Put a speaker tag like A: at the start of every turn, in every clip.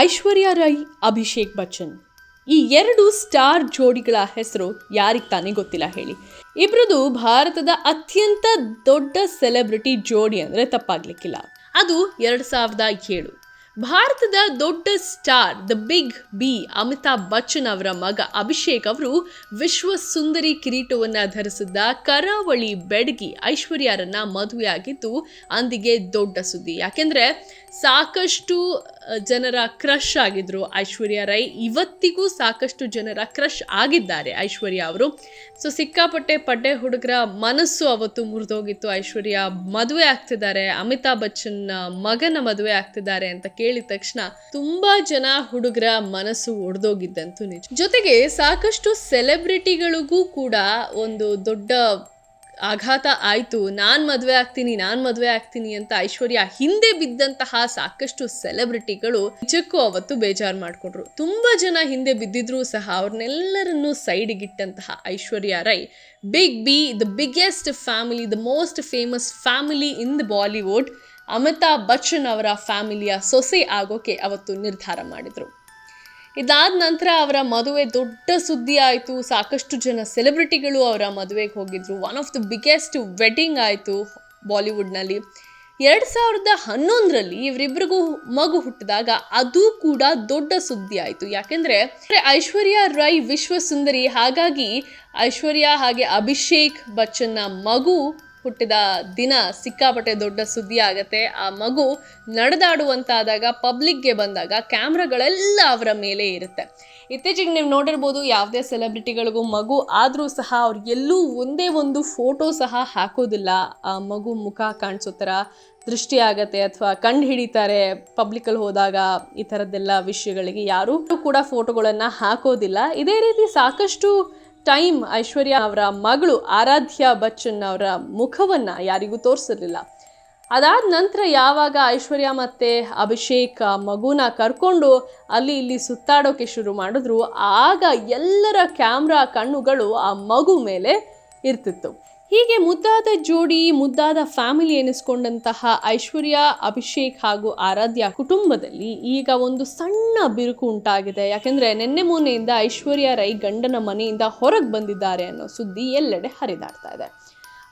A: ಐಶ್ವರ್ಯ ರೈ, ಅಭಿಷೇಕ್ ಬಚ್ಚನ್. ಈ ಎರಡು ಸ್ಟಾರ್ ಜೋಡಿಗಳ ಹೆಸರು ಯಾರಿಗೆ ತಾನೇ ಗೊತ್ತಿಲ್ಲ ಹೇಳಿ. ಇಬ್ರದು ಭಾರತದ ಅತ್ಯಂತ ದೊಡ್ಡ ಸೆಲೆಬ್ರಿಟಿ ಜೋಡಿ ಅಂದರೆ ತಪ್ಪಾಗ್ಲಿಕ್ಕಿಲ್ಲ. ಅದು ಎರಡು ಸಾವಿರದ ಏಳು. ಭಾರತದ ದೊಡ್ಡ star the big B Amitabh Bachchan ಅವರ ಮಗ ಅಭಿಷೇಕ್ ಅವರು ವಿಶ್ವ ಸುಂದರಿ ಕಿರೀಟವನ್ನು ಧರಿಸಿದ್ದ ಕರಾವಳಿ ಬೆಡಗಿ ಐಶ್ವರ್ಯರನ್ನ ಮದುವೆಯಾಗಿದ್ದು ಅಂದಿಗೆ ದೊಡ್ಡ ಸುದ್ದಿ. ಯಾಕೆಂದ್ರೆ ಸಾಕಷ್ಟು ಜನರ ಕ್ರಶ್ ಆಗಿದ್ರು ಐಶ್ವರ್ಯ ರೈ. ಇವತ್ತಿಗೂ ಸಾಕಷ್ಟು ಜನರ ಕ್ರಶ್ ಆಗಿದ್ದಾರೆ ಐಶ್ವರ್ಯ ಅವರು. ಸೊ, ಸಿಕ್ಕಾಪಟ್ಟೆ ಪಡ್ಡೆ ಹುಡುಗರ ಮನಸ್ಸು ಅವತ್ತು ಮುರಿದೋಗಿತ್ತು. ಐಶ್ವರ್ಯ ಮದುವೆ ಆಗ್ತಿದ್ದಾರೆ. ಅಮಿತಾಬ್ ಬಚ್ಚನ್ ಮಗನ ಮದುವೆ ಆಗ್ತಿದ್ದಾರೆ ಅಂತ ಕೇಳಿದ ತಕ್ಷಣ ತುಂಬಾ ಜನ ಹುಡುಗರ ಮನಸ್ಸು ಒಡೆದೋಗಿದ್ದಂತೂ ನಿಜ. ಜೊತೆಗೆ ಸಾಕಷ್ಟು ಸೆಲೆಬ್ರಿಟಿಗಳಿಗೂ ಕೂಡ ಒಂದು ದೊಡ್ಡ ಆಘಾತ ಆಯಿತು, ನಾನು ಮದುವೆ ಆಗ್ತೀನಿ, ನಾನು ಮದುವೆ ಆಗ್ತೀನಿ ಅಂತ ಐಶ್ವರ್ಯ ಹಿಂದೆ ಬಿದ್ದಂತಹ ಸಾಕಷ್ಟು ಸೆಲೆಬ್ರಿಟಿಗಳು ನಿಜಕ್ಕೂ ಅವತ್ತು ಬೇಜಾರು ಮಾಡಿಕೊಂಡ್ರು. ತುಂಬ ಜನ ಹಿಂದೆ ಬಿದ್ದಿದ್ರು ಸಹ ಅವ್ರನ್ನೆಲ್ಲರನ್ನೂ ಸೈಡಿಗಿಟ್ಟಂತಹ Aishwarya Rai big B the biggest family the most famous family in the Bollywood Amitabh Bachchan ಅವರ ಫ್ಯಾಮಿಲಿಯ ಸೊಸೆ ಆಗೋಕೆ ಅವತ್ತು ನಿರ್ಧಾರ ಮಾಡಿದರು. ಇದಾದ ನಂತರ ಅವರ ಮದುವೆ ದೊಡ್ಡ ಸುದ್ದಿ ಆಯಿತು. ಸಾಕಷ್ಟು ಜನ ಸೆಲೆಬ್ರಿಟಿಗಳು ಅವರ ಮದುವೆಗೆ ಹೋಗಿದ್ರು. One of the biggest wedding ಆಯಿತು ಬಾಲಿವುಡ್ನಲ್ಲಿ. ಎರಡು ಸಾವಿರದ ಹನ್ನೊಂದರಲ್ಲಿ ಇವರಿಬ್ಬರಿಗೂ ಮಗು ಹುಟ್ಟಿದಾಗ ಅದು ಕೂಡ ದೊಡ್ಡ ಸುದ್ದಿ ಆಯಿತು. ಯಾಕೆಂದರೆ ಐಶ್ವರ್ಯ ರೈ ವಿಶ್ವಸುಂದರಿ, ಹಾಗಾಗಿ ಐಶ್ವರ್ಯ ಹಾಗೆ ಅಭಿಷೇಕ್ ಬಚ್ಚನ್ನ ಮಗು ಹುಟ್ಟಿದ ದಿನ ಸಿಕ್ಕಾಪಟ್ಟೆ ದೊಡ್ಡ ಸುದ್ದಿ ಆಗತ್ತೆ. ಆ ಮಗು ನಡೆದಾಡುವಂತಾದಾಗ, ಪಬ್ಲಿಕ್ಗೆ ಬಂದಾಗ ಕ್ಯಾಮ್ರಾಗಳೆಲ್ಲ ಅವರ ಮೇಲೆ ಇರುತ್ತೆ. ಇತ್ತೀಚೆಗೆ ನೀವು ನೋಡಿರ್ಬೋದು, ಯಾವುದೇ ಸೆಲೆಬ್ರಿಟಿಗಳಿಗೂ ಮಗು ಆದರೂ ಸಹ ಅವ್ರು ಎಲ್ಲೂ ಒಂದೇ ಒಂದು ಫೋಟೋ ಸಹ ಹಾಕೋದಿಲ್ಲ. ಆ ಮಗು ಮುಖ ಕಾಣಿಸೋ ಥರ ದೃಷ್ಟಿ ಆಗತ್ತೆ ಅಥವಾ ಕಂಡು ಹಿಡಿತಾರೆ ಪಬ್ಲಿಕಲ್ಲಿ ಹೋದಾಗ ಈ ಥರದ್ದೆಲ್ಲ ವಿಷಯಗಳಿಗೆ. ಯಾರೂ ಕೂಡ ಫೋಟೋಗಳನ್ನು ಹಾಕೋದಿಲ್ಲ. ಇದೇ ರೀತಿ ಸಾಕಷ್ಟು ಟೈಮ್ ಐಶ್ವರ್ಯ ಅವರ ಮಗಳು ಆರಾಧ್ಯ ಬಚ್ಚನ್ ಅವರ ಮುಖವನ್ನ ಯಾರಿಗೂ ತೋರಿಸಿರ್ಲಿಲ್ಲ. ಅದಾದ ನಂತರ ಯಾವಾಗ ಐಶ್ವರ್ಯ ಮತ್ತೆ ಅಭಿಷೇಕ್ ಮಗುನ ಕರ್ಕೊಂಡು ಅಲ್ಲಿ ಇಲ್ಲಿ ಸುತ್ತಾಡೋಕೆ ಶುರು ಮಾಡಿದ್ರು, ಆಗ ಎಲ್ಲರ ಕ್ಯಾಮ್ರಾ ಕಣ್ಣುಗಳು ಆ ಮಗು ಮೇಲೆ ಇರ್ತಿತ್ತು. ಹೀಗೆ ಮುದ್ದಾದ ಜೋಡಿ, ಮುದ್ದಾದ ಫ್ಯಾಮಿಲಿ ಎನಿಸ್ಕೊಂಡಂತಹ ಐಶ್ವರ್ಯ, ಅಭಿಷೇಕ್ ಹಾಗೂ ಆರಾಧ್ಯ ಕುಟುಂಬದಲ್ಲಿ ಈಗ ಒಂದು ಸಣ್ಣ ಬಿರುಕು ಉಂಟಾಗಿದೆ. ಯಾಕೆಂದ್ರೆ ನಿನ್ನೆ ಮೊನ್ನೆಯಿಂದ ಐಶ್ವರ್ಯ ರೈ ಗಂಡನ ಮನೆಯಿಂದ ಹೊರಗೆ ಬಂದಿದ್ದಾರೆ ಅನ್ನೋ ಸುದ್ದಿ ಎಲ್ಲೆಡೆ ಹರಿದಾಡ್ತಾ ಇದೆ.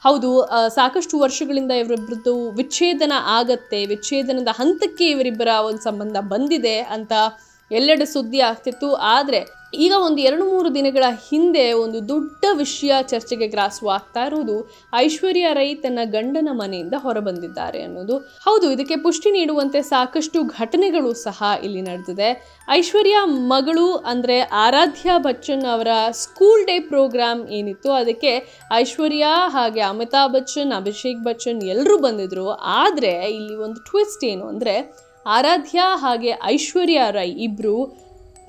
A: ಹೌದು ಸಾಕಷ್ಟು ವರ್ಷಗಳಿಂದ ಇವರಿಬ್ಬರದ್ದು ವಿಚ್ಛೇದನ ಆಗತ್ತೆ, ವಿಚ್ಛೇದನದ ಹಂತಕ್ಕೆ ಇವರಿಬ್ಬರ ಒಂದು ಸಂಬಂಧ ಬಂದಿದೆ ಅಂತ ಎಲ್ಲೆಡೆ ಸುದ್ದಿ ಆಗ್ತಿತ್ತು. ಆದರೆ ಈಗ ಒಂದು ಎರಡು ಮೂರು ದಿನಗಳ ಹಿಂದೆ ಒಂದು ದೊಡ್ಡ ವಿಷಯ ಚರ್ಚೆಗೆ ಗ್ರಾಸವಾಗ್ತಾ ಇರುವುದು ಐಶ್ವರ್ಯ ರೈ ತನ್ನ ಗಂಡನ ಮನೆಯಿಂದ ಹೊರಬಂದಿದ್ದಾರೆ ಅನ್ನೋದು. ಹೌದು, ಇದಕ್ಕೆ ಪುಷ್ಟಿ ನೀಡುವಂತೆ ಸಾಕಷ್ಟು ಘಟನೆಗಳು ಸಹ ಇಲ್ಲಿ ನಡೆದಿದೆ. ಐಶ್ವರ್ಯ ಮಗಳು ಅಂದರೆ ಆರಾಧ್ಯ ಬಚ್ಚನ್ ಅವರ ಸ್ಕೂಲ್ ಡೇ ಪ್ರೋಗ್ರಾಮ್ ಏನಿತ್ತು, ಅದಕ್ಕೆ ಐಶ್ವರ್ಯ ಹಾಗೆ ಅಮಿತಾಬ್ ಬಚ್ಚನ್, ಅಭಿಷೇಕ್ ಬಚ್ಚನ್ ಎಲ್ಲರೂ ಬಂದಿದ್ರು. ಆದರೆ ಇಲ್ಲಿ ಒಂದು ಟ್ವಿಸ್ಟ್ ಏನು ಅಂದರೆ ಆರಾಧ್ಯ ಹಾಗೆ ಐಶ್ವರ್ಯ ರೈ ಇಬ್ಬರು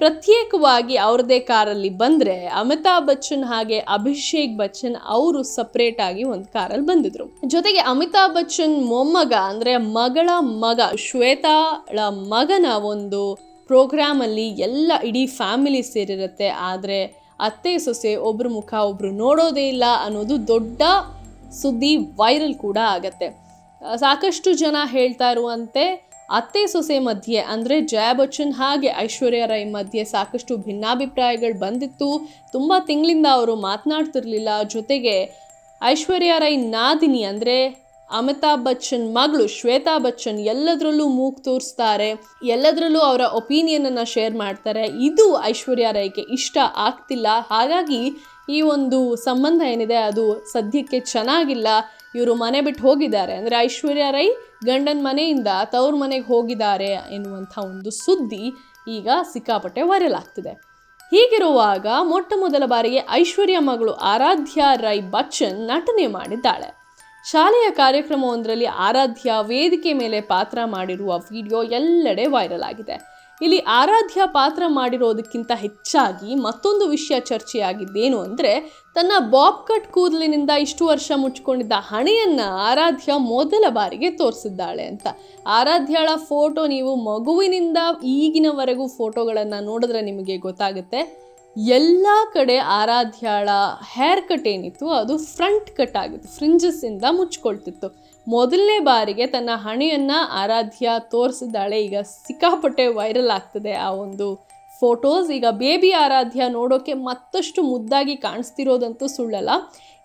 A: ಪ್ರತ್ಯೇಕವಾಗಿ ಅವ್ರದ್ದೇ ಕಾರಲ್ಲಿ ಬಂದರೆ ಅಮಿತಾಬ್ ಬಚ್ಚನ್ ಹಾಗೆ ಅಭಿಷೇಕ್ ಬಚ್ಚನ್ ಅವರು ಸಪ್ರೇಟ್ ಆಗಿ ಒಂದು ಕಾರಲ್ಲಿ ಬಂದಿದ್ರು. ಜೊತೆಗೆ ಅಮಿತಾಬ್ ಬಚ್ಚನ್ ಮೊಮ್ಮಗ, ಅಂದರೆ ಮಗಳ ಮಗ, ಶ್ವೇತಾಳ ಮಗನ ಒಂದು ಪ್ರೋಗ್ರಾಮ್ ಅಲ್ಲಿ ಎಲ್ಲ ಇಡೀ ಫ್ಯಾಮಿಲಿ ಸೇರಿರುತ್ತೆ. ಆದರೆ ಅತ್ತೆ, ಸೊಸೆ ಒಬ್ಬರು ಮುಖ ಒಬ್ಬರು ನೋಡೋದೇ ಇಲ್ಲ ಅನ್ನೋದು ದೊಡ್ಡ ಸುದ್ದಿ ವೈರಲ್ ಕೂಡ ಆಗತ್ತೆ. ಸಾಕಷ್ಟು ಜನ ಹೇಳ್ತಾ ಇರುವಂತೆ ಅತ್ತೆ ಸೊಸೆ ಮಧ್ಯೆ ಅಂದರೆ ಜಯಾ ಬಚ್ಚನ್ ಹಾಗೆ ಐಶ್ವರ್ಯ ರೈ ಮಧ್ಯೆ ಸಾಕಷ್ಟು ಭಿನ್ನಾಭಿಪ್ರಾಯಗಳು ಬಂದಿತ್ತು. ತುಂಬ ತಿಂಗಳಿಂದ ಅವರು ಮಾತನಾಡ್ತಿರ್ಲಿಲ್ಲ. ಜೊತೆಗೆ ಐಶ್ವರ್ಯ ರೈ ನಾದಿನಿ ಅಂದರೆ ಅಮಿತಾಬ್ ಬಚ್ಚನ್ ಮಗಳು ಶ್ವೇತಾ ಬಚ್ಚನ್ ಎಲ್ಲದರಲ್ಲೂ ಮೂಗ್ ತೋರಿಸ್ತಾರೆ. ಎಲ್ಲದರಲ್ಲೂ ಅವರ ಒಪಿನಿಯನನ್ನು ಶೇರ್ ಮಾಡ್ತಾರೆ. ಇದು ಐಶ್ವರ್ಯ ರೈಗೆ ಇಷ್ಟ ಆಗ್ತಿಲ್ಲ. ಹಾಗಾಗಿ ಈ ಒಂದು ಸಂಬಂಧ ಏನಿದೆ ಅದು ಸದ್ಯಕ್ಕೆ ಚೆನ್ನಾಗಿಲ್ಲ. ಇವರು ಮನೆ ಬಿಟ್ಟು ಹೋಗಿದ್ದಾರೆ. ಅಂದರೆ ಐಶ್ವರ್ಯ ರೈ ಗಂಡನ ಮನೆಯಿಂದ ತವ್ರ ಮನೆಗೆ ಹೋಗಿದ್ದಾರೆ ಎನ್ನುವಂಥ ಒಂದು ಸುದ್ದಿ ಈಗ ಸಿಕ್ಕಾಪಟ್ಟೆ ವೈರಲ್ ಆಗ್ತಿದೆ. ಹೀಗಿರುವಾಗ ಮೊಟ್ಟ ಮೊದಲ ಬಾರಿಗೆ ಐಶ್ವರ್ಯ ಮಗಳು ಆರಾಧ್ಯ ರೈ ಬಚ್ಚನ್ ನಟನೆ ಮಾಡಿದ್ದಾಳೆ. ಶಾಲೆಯ ಕಾರ್ಯಕ್ರಮವೊಂದರಲ್ಲಿ ಆರಾಧ್ಯ ವೇದಿಕೆ ಮೇಲೆ ಪಾತ್ರ ಮಾಡಿರುವ ವಿಡಿಯೋ ಎಲ್ಲೆಡೆ ವೈರಲ್ ಆಗಿದೆ. ಇಲ್ಲಿ ಆರಾಧ್ಯ ಪಾತ್ರ ಮಾಡಿರೋದಕ್ಕಿಂತ ಹೆಚ್ಚಾಗಿ ಮತ್ತೊಂದು ವಿಷಯ ಚರ್ಚೆಯಾಗಿದ್ದೇನು ಅಂದರೆ, ತನ್ನ ಬಾಬ್ ಕಟ್ ಕೂದಲಿನಿಂದ ಇಷ್ಟು ವರ್ಷ ಮುಚ್ಚಿಕೊಂಡಿದ್ದ ಹಣೆಯನ್ನು ಆರಾಧ್ಯ ಮೊದಲ ಬಾರಿಗೆ ತೋರಿಸಿದ್ದಾಳೆ ಅಂತ. ಆರಾಧ್ಯಳ ಫೋಟೋ ನೀವು ಮಗುವಿನಿಂದ ಈಗಿನವರೆಗೂ ಫೋಟೋಗಳನ್ನು ನೋಡಿದ್ರೆ ನಿಮಗೆ ಗೊತ್ತಾಗುತ್ತೆ. ಎಲ್ಲ ಕಡೆ ಆರಾಧ್ಯಾಳ ಹೇರ್ ಕಟ್ ಏನಿತ್ತು, ಅದು ಫ್ರಂಟ್ ಕಟ್ ಆಗಿತ್ತು ಫ್ರಿಂಜಸ್ಸಿಂದ ಮುಚ್ಕೊಳ್ತಿತ್ತು. ಮೊದಲನೇ ಬಾರಿಗೆ ತನ್ನ ಹಣೆಯನ್ನ ಆರಾಧ್ಯ ತೋರಿಸಿದ್ದಾಳೆ. ಈಗ ಸಿಕ್ಕಾಪಟ್ಟೆ ವೈರಲ್ ಆಗ್ತದೆ ಆ ಒಂದು ಫೋಟೋಸ್ ಈಗ ಬೇಬಿ ಆರಾಧ್ಯ ನೋಡೋಕೆ ಮತ್ತಷ್ಟು ಮುದ್ದಾಗಿ ಕಾಣಿಸ್ತಿರೋದಂತೂ ಸುಳ್ಳಲ್ಲ.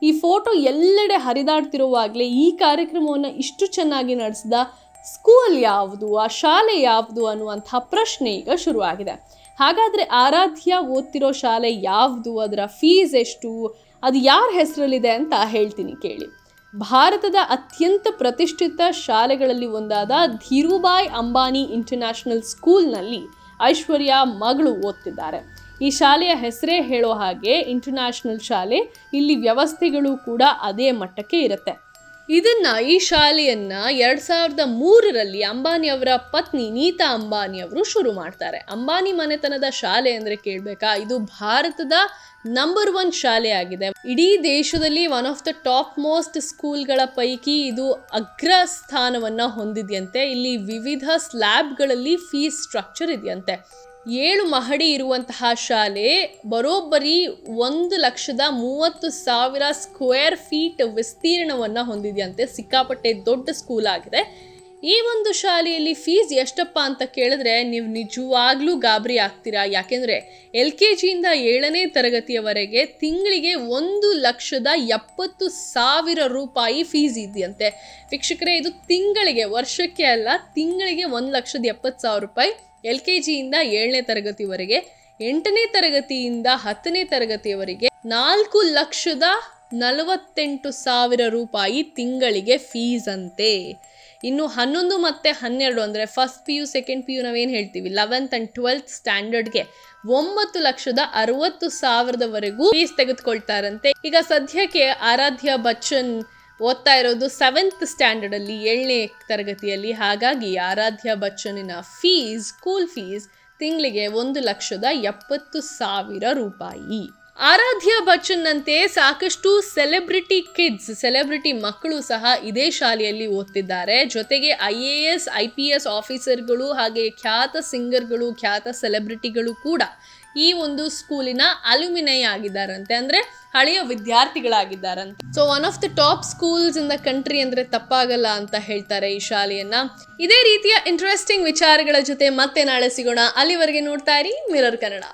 A: ಈ ಫೋಟೋ ಎಲ್ಲೆಡೆ ಹರಿದಾಡ್ತಿರುವಾಗಲೇ ಈ ಕಾರ್ಯಕ್ರಮವನ್ನು ಇಷ್ಟು ಚೆನ್ನಾಗಿ ನಡೆಸಿದ ಸ್ಕೂಲ್ ಯಾವುದು, ಆ ಶಾಲೆ ಯಾವುದು ಅನ್ನುವಂಥ ಪ್ರಶ್ನೆ ಈಗ ಶುರುವಾಗಿದೆ. ಹಾಗಾದರೆ ಆರಾಧ್ಯ ಓದ್ತಿರೋ ಶಾಲೆ ಯಾವುದು? ಅದರ ಫೀಸ್ ಎಷ್ಟು? ಅದು ಯಾರ ಹೆಸರಲ್ಲಿದೆ ಅಂತ ಹೇಳ್ತೀನಿ ಕೇಳಿ. ಭಾರತದ ಅತ್ಯಂತ ಪ್ರತಿಷ್ಠಿತ ಶಾಲೆಗಳಲ್ಲಿ ಒಂದಾದ ಧೀರುಬಾಯ್ ಅಂಬಾನಿ ಇಂಟರ್ನ್ಯಾಷನಲ್ ಸ್ಕೂಲ್ನಲ್ಲಿ ಐಶ್ವರ್ಯ ಮಗಳು ಓದ್ತಿದ್ದಾರೆ. ಈ ಶಾಲೆಯ ಹೆಸರೇ ಹೇಳೋ ಹಾಗೆ ಇಂಟರ್ನ್ಯಾಷನಲ್ ಶಾಲೆ, ಇಲ್ಲಿ ವ್ಯವಸ್ಥೆಗಳು ಕೂಡ ಅದೇ ಮಟ್ಟಕ್ಕೆ ಇರುತ್ತೆ. ಇದನ್ನ ಈ ಶಾಲೆಯನ್ನು ಎರಡು ಸಾವಿರದ ಮೂರರಲ್ಲಿ ಅಂಬಾನಿ ಅವರ ಪತ್ನಿ ನೀತಾ ಅಂಬಾನಿ ಅವರು ಶುರು ಮಾಡ್ತಾರೆ. ಅಂಬಾನಿ ಮನೆತನದ ಶಾಲೆ ಅಂದರೆ ಕೇಳಬೇಕಾ? ಇದು ಭಾರತದ ನಂಬರ್ ಒನ್ ಶಾಲೆ ಆಗಿದೆ. ಇಡೀ ದೇಶದಲ್ಲಿ one of the top most ಸ್ಕೂಲ್ಗಳ ಪೈಕಿ ಇದು ಅಗ್ರ ಸ್ಥಾನವನ್ನ ಹೊಂದಿದೆಯಂತೆ. ಇಲ್ಲಿ ವಿವಿಧ ಸ್ಲ್ಯಾಬ್ಗಳಲ್ಲಿ ಫೀಸ್ ಸ್ಟ್ರಕ್ಚರ್ ಇದೆಯಂತೆ. ಏಳು ಮಹಡಿ ಇರುವಂತಹ ಶಾಲೆ ಬರೋಬ್ಬರಿ ಒಂದು ಲಕ್ಷದ ಮೂವತ್ತು ಸಾವಿರ ಸ್ಕ್ವೇರ್ ಫೀಟ್ ವಿಸ್ತೀರ್ಣವನ್ನು ಹೊಂದಿದೆಯಂತೆ. ಸಿಕ್ಕಾಪಟ್ಟೆ ದೊಡ್ಡ ಸ್ಕೂಲ್ ಆಗಿದೆ. ಈ ಒಂದು ಶಾಲೆಯಲ್ಲಿ ಫೀಸ್ ಎಷ್ಟಪ್ಪ ಅಂತ ಕೇಳಿದ್ರೆ ನೀವು ನಿಜವಾಗ್ಲೂ ಗಾಬರಿ ಆಗ್ತೀರಾ? ಯಾಕೆಂದ್ರೆ ಎಲ್ ಕೆ ಜಿಯಿಂದ ಏಳನೇ ತರಗತಿಯವರೆಗೆ ತಿಂಗಳಿಗೆ ಒಂದು ಲಕ್ಷದ ಎಪ್ಪತ್ತು ಸಾವಿರ ರೂಪಾಯಿ ಫೀಸ್ ಇದೆಯಂತೆ. ವೀಕ್ಷಕರೇ, ಇದು ತಿಂಗಳಿಗೆ, ವರ್ಷಕ್ಕೆ ಅಲ್ಲ, ತಿಂಗಳಿಗೆ ಒಂದು ಲಕ್ಷದ ಎಪ್ಪತ್ತು ಸಾವಿರ ರೂಪಾಯಿ ಎಲ್ ಕೆ ಜಿಯಿಂದ ಏಳನೇ ತರಗತಿವರೆಗೆ, ಎಂಟನೇ ತರಗತಿಯಿಂದ ಹತ್ತನೇ ತರಗತಿಯವರೆಗೆ ನಾಲ್ಕು ಲಕ್ಷದ ನಲವತ್ತೆಂಟು ಸಾವಿರ ರೂಪಾಯಿ ತಿಂಗಳಿಗೆ ಫೀಸ್ ಅಂತೆ. ಇನ್ನು ಹನ್ನೊಂದು ಮತ್ತು ಹನ್ನೆರಡು ಅಂದರೆ first P U second P U ನಾವೇನು ಹೇಳ್ತೀವಿ? ಲೆವೆಂತ್ ಆ್ಯಂಡ್ ಟ್ವೆಲ್ತ್ ಸ್ಟ್ಯಾಂಡರ್ಡ್ಗೆ ಒಂಬತ್ತು ಲಕ್ಷದ ಅರವತ್ತು ಸಾವಿರದವರೆಗೂ ಫೀಸ್ ತೆಗೆದುಕೊಳ್ತಾರಂತೆ. ಈಗ ಸದ್ಯಕ್ಕೆ ಆರಾಧ್ಯ ಬಚ್ಚನ್ ಓದ್ತಾ ಇರೋದು ಸೆವೆಂತ್ ಸ್ಟ್ಯಾಂಡರ್ಡಲ್ಲಿ ಏಳನೇ ತರಗತಿಯಲ್ಲಿ. ಹಾಗಾಗಿ ಆರಾಧ್ಯ ಬಚ್ಚನಿನ ಫೀಸ್ ಸ್ಕೂಲ್ ಫೀಸ್ ತಿಂಗಳಿಗೆ ಒಂದು ಲಕ್ಷದ ಎಪ್ಪತ್ತು ಸಾವಿರ ರೂಪಾಯಿ. ಆರಾಧ್ಯ ಬಚ್ಚನ್ನಂತೆ ಸಾಕಷ್ಟು ಸೆಲೆಬ್ರಿಟಿ ಕಿಡ್ಸ್ ಸೆಲೆಬ್ರಿಟಿ ಮಕ್ಕಳು ಸಹ ಇದೇ ಶಾಲೆಯಲ್ಲಿ ಓದ್ತಿದ್ದಾರೆ. ಜೊತೆಗೆ I A S I P S ಆಫೀಸರ್ಗಳು ಹಾಗೆ ಖ್ಯಾತ ಸಿಂಗರ್ಗಳು ಖ್ಯಾತ ಸೆಲೆಬ್ರಿಟಿಗಳು ಕೂಡ ಈ ಒಂದು ಸ್ಕೂಲಿನ ಅಲ್ಯುಮಿನೈ ಆಗಿದ್ದಾರಂತೆ ಅಂದ್ರೆ ಹಳೆಯ ವಿದ್ಯಾರ್ಥಿಗಳಾಗಿದ್ದಾರಂತೆ. So one of the top schools in the country ಅಂದ್ರೆ ತಪ್ಪಾಗಲ್ಲ ಅಂತ ಹೇಳ್ತಾರೆ ಈ ಶಾಲೆಯನ್ನ. ಇದೇ ರೀತಿಯ ಇಂಟ್ರೆಸ್ಟಿಂಗ್ ವಿಚಾರಗಳ ಜೊತೆ ಮತ್ತೆ ನಾಳೆ ಸಿಗೋಣ. ಅಲ್ಲಿವರೆಗೆ ನೋಡ್ತಾ ಇರಿ ಮಿರರ್ ಕನ್ನಡ